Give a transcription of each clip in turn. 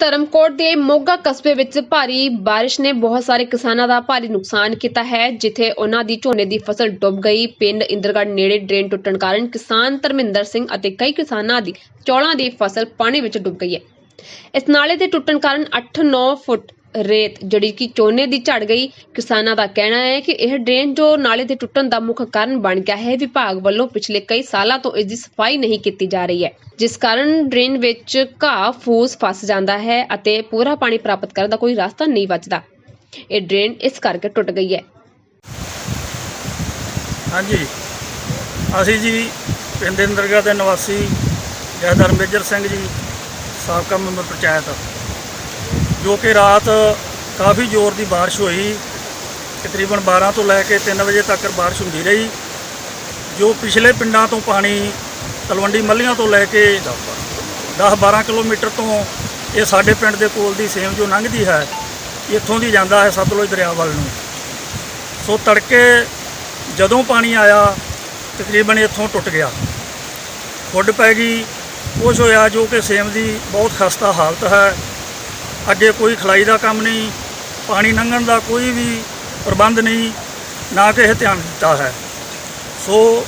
ਧਰਮਕੋਟ ਦੇ ਮੋਗਾ ਕਸਬੇ ਵਿੱਚ ਭਾਰੀ ਬਾਰਿਸ਼ ਨੇ ਬਹੁਤ ਸਾਰੇ ਕਿਸਾਨਾਂ ਦਾ ਭਾਰੀ ਨੁਕਸਾਨ ਕੀਤਾ ਹੈ, ਜਿੱਥੇ ਉਹਨਾਂ ਦੀ ਝੋਨੇ ਦੀ ਫਸਲ ਡੁੱਬ ਗਈ। ਪਿੰਡ ਇੰਦਰਗੜ੍ਹ ਨੇੜੇ ਡਰੇਨ ਟੁੱਟਣ ਕਾਰਨ ਕਿਸਾਨ ਧਰਮਿੰਦਰ ਸਿੰਘ ਅਤੇ ਕਈ ਕਿਸਾਨਾਂ ਦੀ ਚੌਲਾਂ ਦੀ ਫਸਲ ਪਾਣੀ ਵਿੱਚ ਡੁੱਬ ਗਈ ਹੈ। ਇਸ ਨਾਲੇ ਦੇ ਟੁੱਟਣ ਕਾਰਨ 8-9 ਫੁੱਟ ਰੇਤ ਜਿਹੜੀ ਕਿ ਚੋਨੇ ਦੀ ਝੜ ਗਈ। ਕਿਸਾਨਾਂ ਦਾ ਕਹਿਣਾ ਹੈ ਕਿ ਇਹ ਡਰੇਨ ਜੋ ਨਾਲੇ ਦੇ ਟੁੱਟਣ ਦਾ ਮੁੱਖ ਕਾਰਨ ਬਣ ਗਿਆ ਹੈ ਵਿਭਾਗ ਵੱਲੋਂ ਪਿਛਲੇ ਕਈ ਸਾਲਾਂ ਤੋਂ ਇਸ ਦੀ ਸਫ਼ਾਈ ਨਹੀਂ ਕੀਤੀ ਜਾ ਰਹੀ ਹੈ। ਜਿਸ ਕਾਰਨ ਡਰੇਨ ਵਿੱਚ ਘਾਹ, ਫੂਸ ਫਸ ਜਾਂਦਾ ਹੈ ਅਤੇ ਪੂਰਾ ਪਾਣੀ ਪ੍ਰਾਪਤ ਕਰਨ ਦਾ ਕੋਈ ਰਸਤਾ ਨਹੀਂ ਬਚਦਾ ਇਹ ਡਰੇਨ ਇਸ ਕਰਕੇ ਟੁੱਟ ਗਈ ਹੈ। ਹਾਂਜੀ। ਅਸੀਂ ਜੀ ਪਿੰਡ ਇੰਦਰਗੜ੍ਹ ਦੇ ਨਿਵਾਸੀ ਜੈਦਰ ਮੇਜਰ ਸਿੰਘ ਜੀ, ਸਾਬਕਾ ਮੈਂਬਰ ਪੰਚਾਇਤ। ਜੋ ਕਿ ਰਾਤ ਕਾਫੀ ਜ਼ੋਰ ਦੀ ਬਾਰਿਸ਼ ਹੋਈ। ਤਕਰੀਬਨ 12 ਤੋਂ ਲੈ ਕੇ 3 ਵਜੇ ਤੱਕ ਬਾਰਿਸ਼ ਹੁੰਦੀ ਰਹੀ। ਜੋ ਪਿਛਲੇ ਪਿੰਡਾਂ ਤੋਂ ਪਾਣੀ, ਤਲਵੰਡੀ ਮੱਲੀਆਂ ਤੋਂ ਲੈ ਕੇ 10-12 ਕਿਲੋਮੀਟਰ ਤੋਂ ਇਹ ਸਾਡੇ ਪਿੰਡ ਦੇ ਕੋਲ ਦੀ ਸੇਮ ਜੋ ਲੰਘਦੀ ਹੈ, ਇੱਥੋਂ ਦੀ ਜਾਂਦਾ ਹੈ ਸਤਲੁਜ ਦਰਿਆ ਵੱਲ ਨੂੰ। ਸੋ ਤੜਕੇ ਜਦੋਂ ਪਾਣੀ ਆਇਆ, ਤਕਰੀਬਨ ਇੱਥੋਂ ਟੁੱਟ ਗਿਆ। ਫੁੱਡ ਪੈ ਗਈ। ਕੁਛ ਹੋਇਆ ਜੋ ਕਿ ਸੇਮ ਦੀ ਬਹੁਤ ਖਸਤਾ ਹਾਲਤ ਹੈ। ਅੱਗੇ ਕੋਈ ਖਲਾਈ ਦਾ ਕੰਮ ਨਹੀਂ, ਪਾਣੀ ਲੰਘਣ ਦਾ ਕੋਈ ਵੀ ਪ੍ਰਬੰਧ ਨਹੀਂ, ਨਾ ਕਿਸੇ ਧਿਆਨ ਦਿੱਤਾ ਹੈ। ਸੋ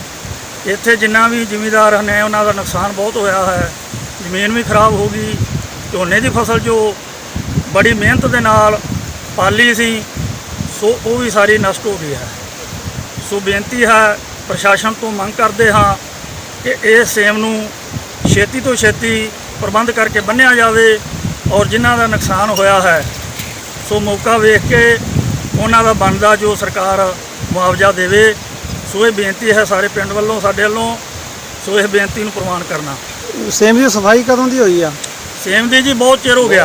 ਇੱਥੇ ਜਿੰਨਾ ਵੀ ਜ਼ਿਮੀਦਾਰ ਨੇ, ਉਹਨਾਂ ਦਾ ਨੁਕਸਾਨ ਬਹੁਤ ਹੋਇਆ ਹੈ। ਜ਼ਮੀਨ ਵੀ ਖਰਾਬ ਹੋ ਗਈ, ਝੋਨੇ ਦੀ ਫਸਲ ਜੋ ਬੜੀ ਮਿਹਨਤ ਦੇ ਨਾਲ ਪਾਲੀ ਸੀ, ਸੋ ਉਹ ਵੀ ਸਾਰੀ ਨਸ਼ਟ ਹੋ ਗਈ ਹੈ। ਸੋ ਬੇਨਤੀ ਹੈ, ਪ੍ਰਸ਼ਾਸਨ ਤੋਂ ਮੰਗ ਕਰਦੇ ਹਾਂ ਕਿ ਇਹ ਸੇਮ ਨੂੰ ਛੇਤੀ ਤੋਂ ਛੇਤੀ ਪ੍ਰਬੰਧ ਕਰਕੇ ਬੰਨਿਆ ਜਾਵੇ। ਔਰ ਜਿਨ੍ਹਾਂ ਦਾ ਨੁਕਸਾਨ ਹੋਇਆ ਹੈ ਸੋ ਮੌਕਾ ਵੇਖ ਕੇ ਉਹਨਾਂ ਦਾ ਬਣਦਾ ਜੋ ਸਰਕਾਰ ਮੁਆਵਜ਼ਾ ਦੇਵੇ ਸੋ ਇਹ ਬੇਨਤੀ ਹੈ ਸਾਰੇ ਪਿੰਡ ਵੱਲੋਂ ਸਾਡੇ ਵੱਲੋਂ ਸੋ ਇਹ ਬੇਨਤੀ ਨੂੰ ਪ੍ਰਵਾਨ ਕਰਨਾ। ਸੇਮ ਦੀ ਸਫ਼ਾਈ ਕਦੋਂ ਦੀ ਹੋਈ ਆ? ਸੇਮ ਦੀ ਜੀ ਬਹੁਤ ਚਿਰ ਹੋ ਗਿਆ।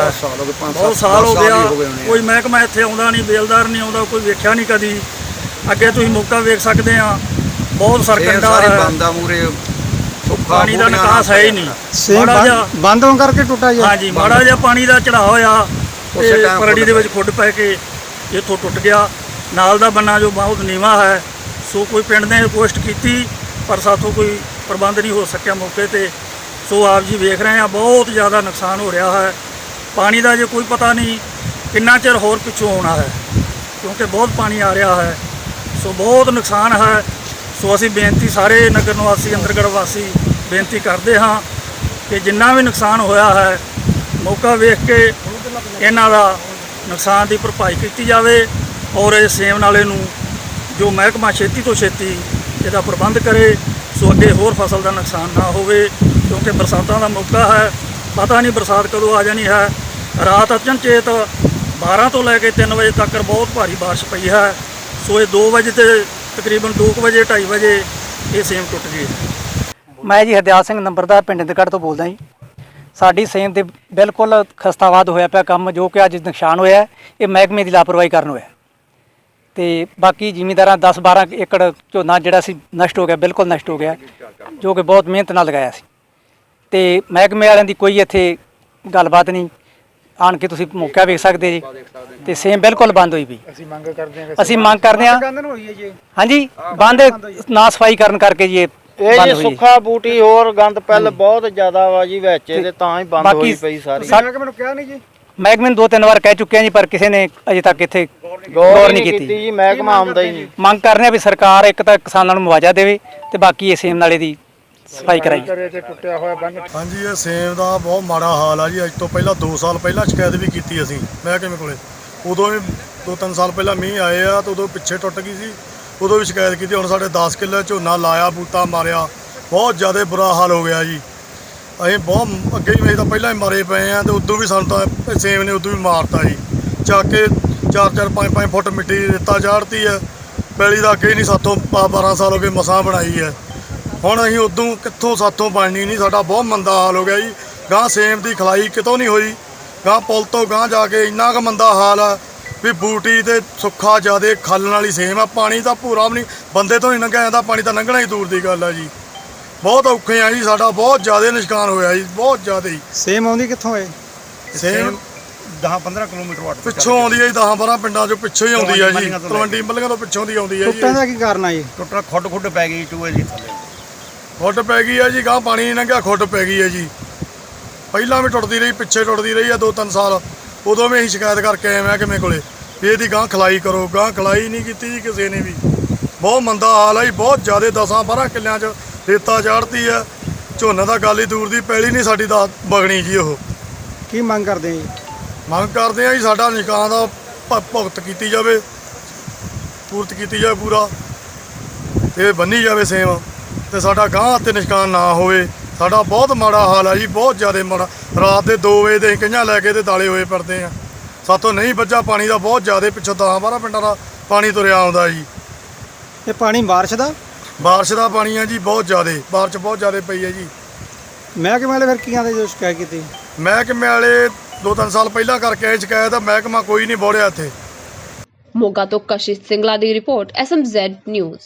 ਬਹੁਤ ਸਾਲ ਹੋ ਗਿਆ। ਕੋਈ ਮਹਿਕਮਾ ਇੱਥੇ ਆਉਂਦਾ ਨਹੀਂ ਬੇਲਦਾਰ ਨਹੀਂ ਆਉਂਦਾ ਕੋਈ ਵੇਖਿਆ ਨਹੀਂ ਕਦੀ। ਅੱਗੇ ਤੁਸੀਂ ਮੌਕਾ ਵੇਖ ਸਕਦੇ ਆ। ਬਹੁਤ ਸਰਕੰਡਾ ਹੈ। ਬੰਦਾ ਮੂਰੇ ਪਾਣੀ ਦਾ ਨਿਕਾਸ ਹੈ ਹੀ ਨਹੀਂ। ਸੇਮ ਮਾੜਾ ਜਿਹਾ ਬੰਦ- ਹੋਣ ਕਰਕੇ ਟੁੱਟਾ ਜੀ ਹਾਂਜੀ ਮਾੜਾ ਜਿਹਾ ਪਾਣੀ ਦਾ ਚੜਾ ਹੋਇਆ ਉਸੇ time ਪਰੜੀ ਦੇ ਵਿੱਚ ਖੁੱਡ ਪੈ ਕੇ ਇੱਥੋਂ ਟੁੱਟ ਗਿਆ। ਨਾਲ ਦਾ ਬੰਨਾ ਜੋ ਬਹੁਤ ਨੀਵਾ ਹੈ ਸੋ ਕੋਈ ਪਿੰਡ ਨੇ ਕੋਸ਼ਟ ਕੀਤੀ ਪਰ ਸਾਥੋਂ ਕੋਈ ਪ੍ਰਬੰਧ ਨਹੀਂ ਹੋ ਸਕਿਆ ਮੌਕੇ ਤੇ। ਸੋ ਆਪ ਜੀ ਵੇਖ ਰਹੇ ਆ ਬਹੁਤ ਜ਼ਿਆਦਾ ਨੁਕਸਾਨ ਹੋ ਰਿਹਾ ਹੈ। ਪਾਣੀ ਦਾ ਜੇ ਕੋਈ ਪਤਾ ਨਹੀਂ ਕਿੰਨਾ ਚਿਰ ਹੋਰ ਪਿੱਛੋਂ ਆਉਣਾ ਹੈ ਕਿਉਂਕਿ ਬਹੁਤ ਪਾਣੀ ਆ ਰਿਹਾ ਹੈ। ਸੋ ਬਹੁਤ ਨੁਕਸਾਨ ਹੈ। ਸੋ ਅਸੀਂ ਬੇਨਤੀ ਸਾਰੇ ਨਗਰ ਨਿਵਾਸੀ ਅੰਦਰਗੜ੍ਹ ਵਾਸੀ ਬੇਨਤੀ ਕਰਦੇ ਹਾਂ ਕਿ ਜਿੰਨਾ ਵੀ ਨੁਕਸਾਨ ਹੋਇਆ ਹੈ, ਮੌਕਾ ਵੇਖ ਕੇ ਇਹਨਾਂ ਦਾ ਨੁਕਸਾਨ ਦੀ ਭਰਪਾਈ ਕੀਤੀ ਜਾਵੇ ਔਰ ਇਹ ਸੇਮ ਨਾਲੇ ਨੂੰ ਜੋ ਮਹਿਕਮਾ ਛੇਤੀ ਤੋਂ ਛੇਤੀ ਇਹਦਾ ਪ੍ਰਬੰਧ ਕਰੇ, ਸੋ ਅੱਗੇ ਹੋਰ ਫਸਲ ਦਾ ਨੁਕਸਾਨ ਨਾ ਹੋਵੇ, ਕਿਉਂਕਿ ਬਰਸਾਤਾਂ ਦਾ ਮੌਕਾ ਹੈ, ਪਤਾ ਨਹੀਂ ਬਰਸਾਤ ਕਦੋਂ ਆ ਜਾਣੀ ਹੈ। ਰਾਤ ਅਚਨਚੇਤ 12 ਤੋਂ ਲੈ ਕੇ 3 ਵਜੇ ਤੱਕ ਬਹੁਤ ਭਾਰੀ ਬਾਰਿਸ਼ ਪਈ ਹੈ, ਸੋ ਇਹ 2 ਵਜੇ ਤੇ ਤਕਰੀਬਨ 2 ਵਜੇ 2:30 ਵਜੇ ਇਹ ਸੇਮ ਟੁੱਟ ਗਈ। ਮੈਂ ਜੀ ਹਰਦਿਆਲ ਸਿੰਘ ਨੰਬਰ ਦਾ ਪਿੰਡ ਇੰਦਗੜ੍ਹ ਤੋਂ ਬੋਲਦਾ ਜੀ। ਸਾਡੀ ਸੇਮ ਦੇ ਬਿਲਕੁਲ ਖਸਤਾਵਾਦ ਹੋਇਆ ਪਿਆ ਕੰਮ, ਜੋ ਕਿ ਅੱਜ ਨੁਕਸਾਨ ਹੋਇਆ ਇਹ ਮਹਿਕਮੇ ਦੀ ਲਾਪਰਵਾਹੀ ਕਾਰਨ ਹੋਇਆ ਤੇ ਬਾਕੀ ਜ਼ਿਮੀਂਦਾਰਾਂ 10 12 ਏਕੜ ਝੋਨਾ ਜਿਹੜਾ ਸੀ, ਨਸ਼ਟ ਹੋ ਗਿਆ, ਬਿਲਕੁਲ ਨਸ਼ਟ ਹੋ ਗਿਆ, ਜੋ ਕਿ ਬਹੁਤ ਮਿਹਨਤ ਨਾਲ ਲਗਾਇਆ ਸੀ। ਤੇ ਮਹਿਕਮੇ ਵਾਲਿਆਂ ਦੀ ਕੋਈ ਇੱਥੇ ਗੱਲਬਾਤ ਨਹੀਂ। ਆਣ ਕੇ ਤੁਸੀਂ ਮੌਕਾ ਵੇਖ ਸਕਦੇ ਜੀ। ਤੇ ਸੇਮ ਬਿਲਕੁਲ ਬੰਦ ਹੋਈ ਪਈ। ਅਸੀਂ ਮੰਗ ਕਰਦੇ ਹਾਂ ਅਸੀਂ ਮੰਗ ਕਰਦੇ ਹਾਂ। ਕੰਦਨ ਹੋਈ ਹੈ ਜੀ। ਹਾਂਜੀ ਬੰਦ ਨਾ ਸਫ਼ਾਈ ਕਰਨ ਕਰਕੇ ਜੀ ਇਹ ਜੀ ਹੋਈ ਹੈ। ਸੁੱਖਾ ਬੂਟੀ ਹੋਰ ਗੰਦ ਪਹਿਲ ਬਹੁਤ ਜ਼ਿਆਦਾ ਵਾ ਜੀ ਵਿੱਚ ਇਹਦੇ ਤਾਂ ਹੀ ਬੰਦ ਹੋਈ ਪਈ ਸਾਰੀ। ਸਾ- ਮੈਂ ਕਿ ਮੈਨੂੰ ਕਿਹਾ ਨਹੀਂ ਜੀ? ਮਹਿਕਮੇ ਨੂੰ ਦੋ ਤਿੰਨ ਵਾਰ ਕਹਿ ਚੁੱਕੇ ਆ ਜੀ ਪਰ ਕਿਸੇ ਨੇ ਅਜੇ ਤੱਕ ਇੱਥੇ ਗੌਰ ਨਹੀਂ ਕੀਤੀ ਜੀ। ਮਹਿਕਮਾ ਆਉਂਦਾ ਹੀ ਨਹੀਂ। ਮੰਗ ਕਰਨੇ ਆ ਵੀ ਸਰਕਾਰ ਇੱਕ ਤਾਂ ਕਿਸਾਨਾਂ ਨੂੰ ਮੁਆਵਜ਼ਾ ਦੇਵੇ ਤੇ ਬਾਕੀ ਇਹ ਸੇਮ ਨਾਲੇ ਦੀ ਸਫ਼ਾਈ ਕਰਾਈ। ਤੇ ਟੁੱਟਿਆ ਹੋਇਆ ਬੰਨ। ਹਾਂਜੀ ਇਹ ਸੇਮ ਦਾ ਬਹੁਤ ਮਾੜਾ ਹਾਲ ਆ ਜੀ। ਅੱਜ ਤੋਂ ਪਹਿਲਾਂ 2 ਸਾਲ ਪਹਿਲਾਂ ਸ਼ਿਕਾਇਤ ਵੀ ਕੀਤੀ ਅਸੀਂ ਮਹਿਕਮੇ ਕੋਲੇ। ਉਦੋਂ ਵੀ 2-3 ਸਾਲ ਪਹਿਲਾਂ ਮੀਂਹ ਆਏ ਆ ਤੇ ਉਦੋਂ ਪਿੱਛੇ ਟੁੱਟ ਗਈ ਸੀ। ਉਦੋਂ ਵੀ ਸ਼ਿਕਾਇਤ ਕੀਤੀ ਹੁਣ ਸਾਡੇ 10 ਕਿੱਲੇ ਝੋਨਾ ਲਾਇਆ ਬੂਟਾ ਮਾਰਿਆ। ਬਹੁਤ ਜ਼ਿਆਦਾ ਬੁਰਾ ਹਾਲ ਹੋ ਗਿਆ ਜੀ। ਅਸੀਂ ਬਹੁਤ ਅੱਗੇ ਹੀ ਅਸੀਂ ਤਾਂ ਪਹਿਲਾਂ ਹੀ ਮਰੇ ਪਏ ਆ ਤੇ ਉਦੋਂ ਵੀ ਸਾਨੂੰ ਤਾਂ ਇਹ ਸੇਮ ਨੇ ਉਦੋਂ ਵੀ ਮਾਰਤਾ ਜੀ। ਚੱਕ ਕੇ 4-4 5-5 ਫੁੱਟ ਮਿੱਟੀ ਰੇਤਾ ਚਾੜਤੀ ਹੈ ਪੈਲੀ ਦਾ ਅੱਗੇ ਨਹੀਂ ਸਾਥੋਂ 12 ਸਾਲ ਹੋ ਗਏ ਮਸਾਂ ਬਣਾਈ ਹੈ ਹੁਣ ਅਸੀਂ ਉਦੋਂ ਕਿੱਥੋਂ ਸਾਥੋਂ ਬਣਨੀ ਨਹੀਂ ਸਾਡਾ ਬਹੁਤ ਮੰਦਾ ਹਾਲ ਹੋ ਗਿਆ ਜੀ। ਗਾਂ ਸੇਮ ਦੀ ਖਲਾਈ ਕਿਤੋਂ ਨਹੀਂ ਹੋਈ। ਗਾਂ ਪੁਲ ਤੋਂ ਗਾਂ ਜਾ ਕੇ ਇੰਨਾ ਕੁ ਮੰਦਾ ਹਾਲ ਆ ਵੀ ਬੂਟੀ ਤੇ ਸੁੱਖਾ ਜਿਆਦੇ ਖਾਲਣ ਵਾਲੀ ਸੇਮ ਆ ਪਾਣੀ ਤਾਂ ਪੂਰਾ ਵੀ ਨਹੀਂ। ਬੰਦੇ ਤੋਂ ਨਹੀਂ ਲੰਘਿਆ ਜਾਂਦਾ ਪਾਣੀ ਤਾਂ ਲੰਘਣਾ ਹੀ ਦੂਰ ਦੀ ਗੱਲ ਆ ਜੀ। ਬਹੁਤ ਔਖੇ ਆ ਜੀ ਸਾਡਾ ਬਹੁਤ ਜ਼ਿਆਦਾ ਨਿਸ਼ਕਾਨ ਹੋਇਆ ਜੀ ਬਹੁਤ ਜ਼ਿਆਦਾ। ਹੀ ਸੇਮ ਆਉਂਦੀ ਕਿੱਥੋਂ ਹੈ ਸੇਮ 10-15 ਕਿਲੋਮੀਟਰ ਵਾਟ ਪਿੱਛੋਂ ਆਉਂਦੀ ਹੈ ਜੀ 10 12 ਪਿੰਡਾਂ ਚੋਂ ਪਿੱਛੋਂ ਹੀ ਆਉਂਦੀ ਹੈ ਜੀ। ਤਲਵੰਡੀ ਮੱਲੀਆਂ ਤੋਂ ਪਿੱਛੋਂ ਦੀ ਆਉਂਦੀ ਹੈ ਜੀ। ਟੁੱਟਣ ਦਾ ਕੀ ਕਾਰਨ ਆ ਜੀ? ਟੁੱਟਣਾ ਖੁੱਡ ਖੁੱਡ ਪੈ ਗਈ ਚੂਹੇ ਦੀ ਥੱਲੇ। ਖੁੱਡ ਪੈ ਗਈ ਹੈ ਜੀ ਗਾਂ ਪਾਣੀ ਨਹੀਂ ਲੰਘਿਆ ਖੁੱਡ ਪੈ ਗਈ ਹੈ ਜੀ। ਪਹਿਲਾਂ ਵੀ ਟੁੱਟਦੀ ਰਹੀ ਪਿੱਛੇ ਟੁੱਟਦੀ ਰਹੀ ਆ ਦੋ ਤਿੰਨ ਸਾਲ। ਉਦੋਂ ਵੀ ਅਸੀਂ ਸ਼ਿਕਾਇਤ ਕਰਕੇ ਆਏ ਮੈਂ ਕਿਵੇਂ ਕੋਲੇ। ਵੀ ਇਹਦੀ ਗਾਂ ਖਲਾਈ ਕਰੋ ਗਾਂ ਖਲਾਈ ਨਹੀਂ ਕੀਤੀ ਜੀ ਕਿਸੇ ਨੇ ਵੀ। ਬਹੁਤ ਮੰਦਾ ਹਾਲ ਆ ਜੀ ਬਹੁਤ ਜ਼ਿਆਦਾ 10 12 ਕਿੱਲਿਆਂ 'ਚ ਰੇਤਾ ਚਾੜਤੀ ਆ। ਝੋਨਾ ਦਾ ਗੱਲ ਹੀ ਦੂਰ ਦੀ ਪੈਲੀ ਨਹੀਂ ਸਾਡੀ ਦਾ ਬਗਣੀ ਜੀ ਉਹ। ਕੀ ਮੰਗ ਕਰਦੇ ਆ ਜੀ? ਮੰਗ ਕਰਦੇ ਆ ਜੀ ਸਾਡਾ ਨਿਕਾਂ ਦਾ ਭੁਗਤ ਕੀਤੀ ਜਾਵੇ। ਪੂਰਤ ਕੀਤੀ ਜਾਵੇ ਪੂਰਾ। ਤੇ ਬੰਨੀ ਜਾਵੇ ਸੇਮ। ਤੇ ਸਾਡਾ ਗਾਂ ਤੇ ਨਿਸ਼ਕਾਨ ਨਾ ਹੋਵੇ। ਸਾਡਾ ਬਹੁਤ ਮਾੜਾ ਹਾਲ ਆ ਜੀ ਬਹੁਤ ਜ਼ਿਆਦਾ ਮਾੜਾ। ਰਾਤ ਦੇ 2 ਵਜੇ ਦੇ ਕਈਆਂ ਲੈ ਕੇ ਤੇ ਦਾਲੇ ਹੋਏ ਫਿਰਦੇ ਆ। ਸਾਤੋਂ ਨਹੀਂ ਬੱਜਾ ਪਾਣੀ ਦਾ ਬਹੁਤ ਜ਼ਿਆਦਾ ਪਿੱਛੋਂ 10 12 ਪਿੰਡਾਂ ਦਾ ਪਾਣੀ ਤੁਰਿਆ ਆਉਂਦਾ ਜੀ। ਇਹ ਪਾਣੀ ਬਾਰਿਸ਼ ਦਾ? ਬਾਰਿਸ਼ ਦਾ ਪਾਣੀ ਆ ਜੀ ਬਹੁਤ ਜ਼ਿਆਦਾ। ਬਾਰਿਸ਼ ਬਹੁਤ ਜ਼ਿਆਦਾ ਪਈ ਹੈ ਜੀ। ਮਹਿਕਮੇ ਵਾਲੇ ਫਿਰ ਕੀ ਆਂਦੇ ਜੋ ਸ਼ਿਕਾਇਤ ਕੀਤੀ? ਮਹਿਕਮੇ ਵਾਲੇ ਦੋ ਤਿੰਨ ਸਾਲ ਪਹਿਲਾਂ ਕਰਕੇ ਆਏ ਸ਼ਿਕਾਇਤ ਮਹਿਕਮਾ ਕੋਈ ਨਹੀਂ ਬੋੜਿਆ ਇੱਥੇ। ਮੋਗਾ ਤੋਂ ਕਸ਼ਿਸ਼ ਸਿੰਗਲਾ ਦੀ ਰਿਪੋਰਟ ਐਸਐਮਜ਼ੈਡ ਨਿਊਜ਼।